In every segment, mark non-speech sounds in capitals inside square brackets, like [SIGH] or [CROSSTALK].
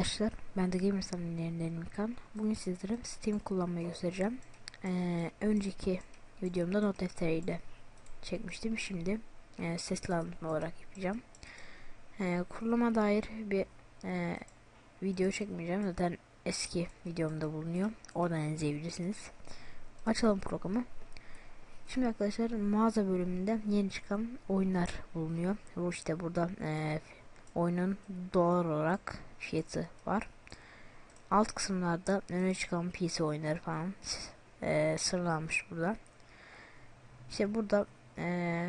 arkadaşlar, ben de Gamer Samimlerinden Mikan. Bugün sizlere Steam kullanmayı göstereceğim. Ee, önceki videomda not defteriyle çekmiştim. Şimdi e, sesli anlatma olarak yapacağım. Ee, kuruluma dair bir e, video çekmeyeceğim. Zaten eski videomda bulunuyor. Oradan izleyebilirsiniz. Açalım programı. Şimdi arkadaşlar mağaza bölümünde yeni çıkan oyunlar bulunuyor. Bu işte burada e, oyunun doğal olarak fiyatı var. Alt kısımlarda öne çıkan PC oyunları falan e, sıralanmış burada. İşte burada e,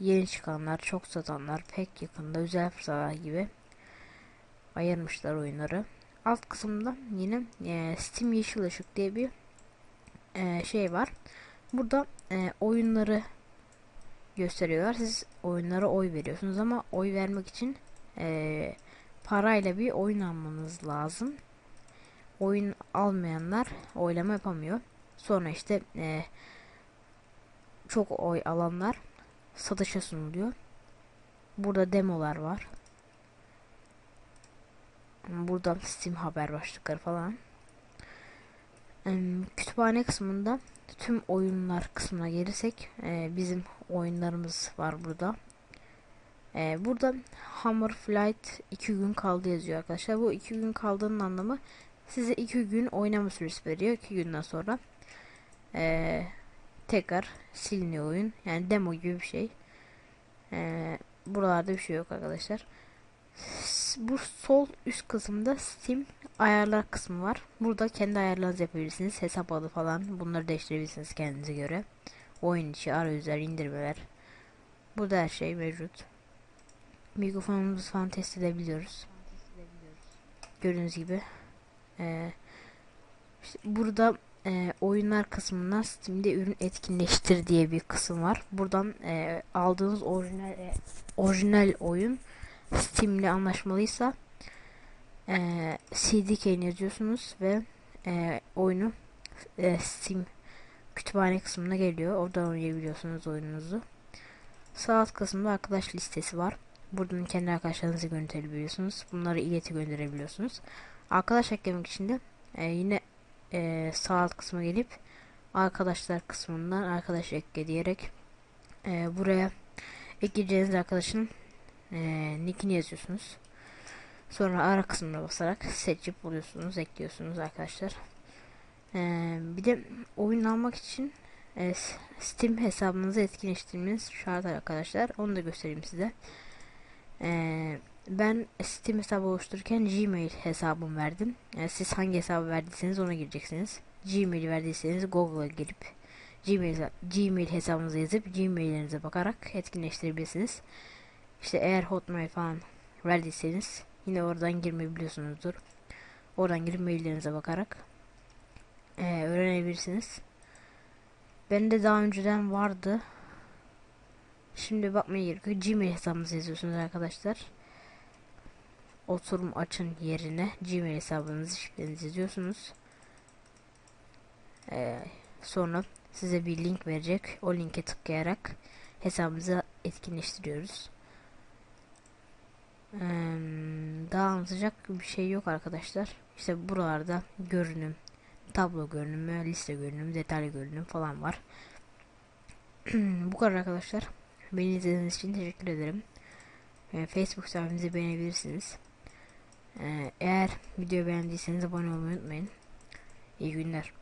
yeni çıkanlar, çok satanlar, pek yakında özel fırsatlar gibi ayırmışlar oyunları. Alt kısımda yine e, Steam Yeşil Işık diye bir e, şey var. Burada e, oyunları gösteriyorlar. Siz oyunlara oy veriyorsunuz ama oy vermek için e, parayla bir oyun almanız lazım. Oyun almayanlar oylama yapamıyor. Sonra işte e, çok oy alanlar satışa sunuluyor. Burada demolar var. Burada Steam haber başlıkları falan. Kütüphane kısmında tüm oyunlar kısmına gelirsek e, bizim oyunlarımız var burada. E, burada Hammer Flight 2 gün kaldı yazıyor arkadaşlar. Bu 2 gün kaldığının anlamı size 2 gün oynama süresi veriyor. 2 günden sonra e, tekrar siliniyor oyun. Yani demo gibi bir şey. Buralarda bir şey yok arkadaşlar. Bu sol üst kısımda Steam ayarlar kısmı var. Burada kendi ayarlarınızı yapabilirsiniz. Hesap adı falan bunları değiştirebilirsiniz kendinize göre. Oyun içi arayüzler, indirmeler. Burada her şey mevcut. Mikrofonumuzu falan test edebiliyoruz. Gördüğünüz gibi. Ee, işte burada e, oyunlar kısmından Steam'de ürün etkinleştir diye bir kısım var. Buradan e, aldığınız orijinal e, orijinal oyun Steam'le anlaşmalıysa e, CD key'ini yazıyorsunuz ve e, oyunu e, Steam kütüphane kısmına geliyor. Oradan oynayabiliyorsunuz oyununuzu. Sağ alt kısımda arkadaş listesi var. Buradan kendi arkadaşlarınızı gönderebiliyorsunuz. Bunları ileti gönderebiliyorsunuz. Arkadaş eklemek için de e, yine e, sağ alt kısma gelip arkadaşlar kısmından arkadaş ekle diyerek e, buraya ekleyeceğiniz arkadaşın e, nickini yazıyorsunuz. Sonra ara kısmına basarak seçip buluyorsunuz, ekliyorsunuz arkadaşlar. Ee, bir de oyun almak için e, Steam hesabınızı etkinleştirmeniz şart arkadaşlar. Onu da göstereyim size. Ee, ben Steam hesabı oluştururken Gmail hesabımı verdim. Yani siz hangi hesabı verdiyseniz ona gireceksiniz. Gmail verdiyseniz Google'a girip Gmail, Gmail hesabınıza yazıp Gmail'lerinize bakarak etkinleştirebilirsiniz. İşte eğer Hotmail falan verdiyseniz yine oradan girmeyi biliyorsunuzdur. Oradan girip maillerinize bakarak e, öğrenebilirsiniz. Ben de daha önceden vardı. Şimdi bakmaya gerek yok. Gmail hesabınızı yazıyorsunuz arkadaşlar. Oturum açın yerine Gmail hesabınızı şifrenizi yazıyorsunuz. Ee, sonra size bir link verecek. O linke tıklayarak hesabımızı etkinleştiriyoruz. Daha anlatacak bir şey yok arkadaşlar. İşte buralarda görünüm, tablo görünümü, liste görünümü, detaylı görünüm falan var. [CLEARS THROAT] Bu kadar arkadaşlar. Beni izlediğiniz için teşekkür ederim. Facebook sayfamızı beğenebilirsiniz. Eğer videoyu beğendiyseniz abone olmayı unutmayın. İyi günler.